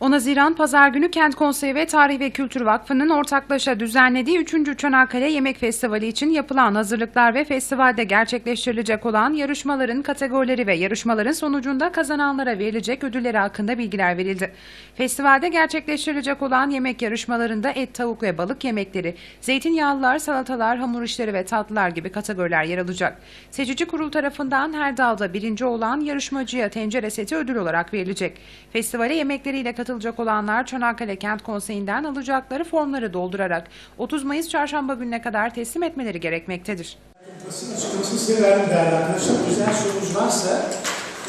10 Haziran Pazar günü Kent Konseyi ve Tarih ve Kültür Vakfı'nın ortaklaşa düzenlediği 3. Çanakkale Yemek Festivali için yapılan hazırlıklar ve festivalde gerçekleştirilecek olan yarışmaların kategorileri ve yarışmaların sonucunda kazananlara verilecek ödülleri hakkında bilgiler verildi. Festivalde gerçekleştirilecek olan yemek yarışmalarında et, tavuk ve balık yemekleri, zeytinyağlılar, salatalar, hamur işleri ve tatlılar gibi kategoriler yer alacak. Seçici kurul tarafından her dalda birinci olan yarışmacıya tencere seti ödül olarak verilecek. Festivale yemekleriyle katılacak olanlar Çanakkale Kent Konseyi'nden alacakları formları doldurarak 30 Mayıs çarşamba gününe kadar teslim etmeleri gerekmektedir. Basın açıklamasını size verdim değerli arkadaşlar. Güzel sorunuz varsa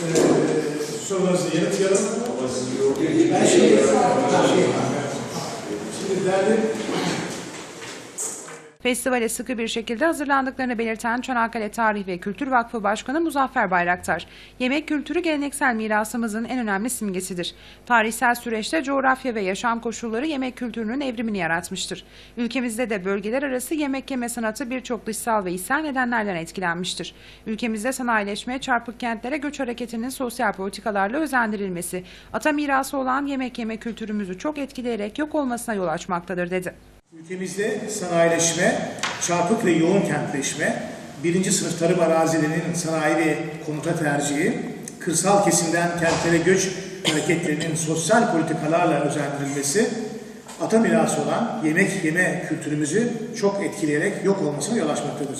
e, sorularınızı yanıtlayalım. Ben şey, ben şey Şimdi değerli Festivale sıkı bir şekilde hazırlandıklarını belirten Çanakkale Tarih ve Kültür Vakfı Başkanı Muzaffer Bayraktar, yemek kültürü geleneksel mirasımızın en önemli simgesidir. Tarihsel süreçte coğrafya ve yaşam koşulları yemek kültürünün evrimini yaratmıştır. Ülkemizde de bölgeler arası yemek yeme sanatı birçok dışsal ve içsel nedenlerden etkilenmiştir. Ülkemizde sanayileşme, çarpık kentlere göç hareketinin sosyal politikalarla özendirilmesi, ata mirası olan yemek yeme kültürümüzü çok etkileyerek yok olmasına yol açmaktadır dedi. Ülkemizde sanayileşme, çarpık ve yoğun kentleşme, birinci sınıf tarım arazilerinin sanayi ve konuta tercihi, kırsal kesimden kentlere göç hareketlerinin sosyal politikalarla özendirilmesi, ata mirası olan yemek yeme kültürümüzü çok etkileyerek yok olmasına yol açmaktadır.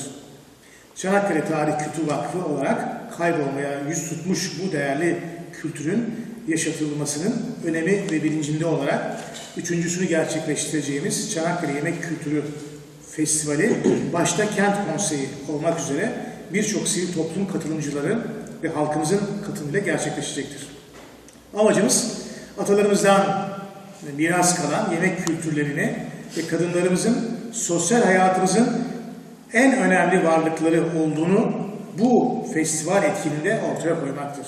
Çanakkale Tarih Kültür Vakfı olarak kaybolmaya yüz tutmuş bu değerli kültürün yaşatılmasının önemi ve bilincinde olarak üçüncüsünü gerçekleştireceğimiz Çanakkale Yemek Kültürü Festivali başta Kent Konseyi olmak üzere birçok sivil toplum katılımcıları ve halkımızın katılımıyla gerçekleşecektir. Amacımız atalarımızdan miras kalan yemek kültürlerini ve kadınlarımızın sosyal hayatımızın en önemli varlıkları olduğunu bu festival etkinliğinde ortaya koymaktır.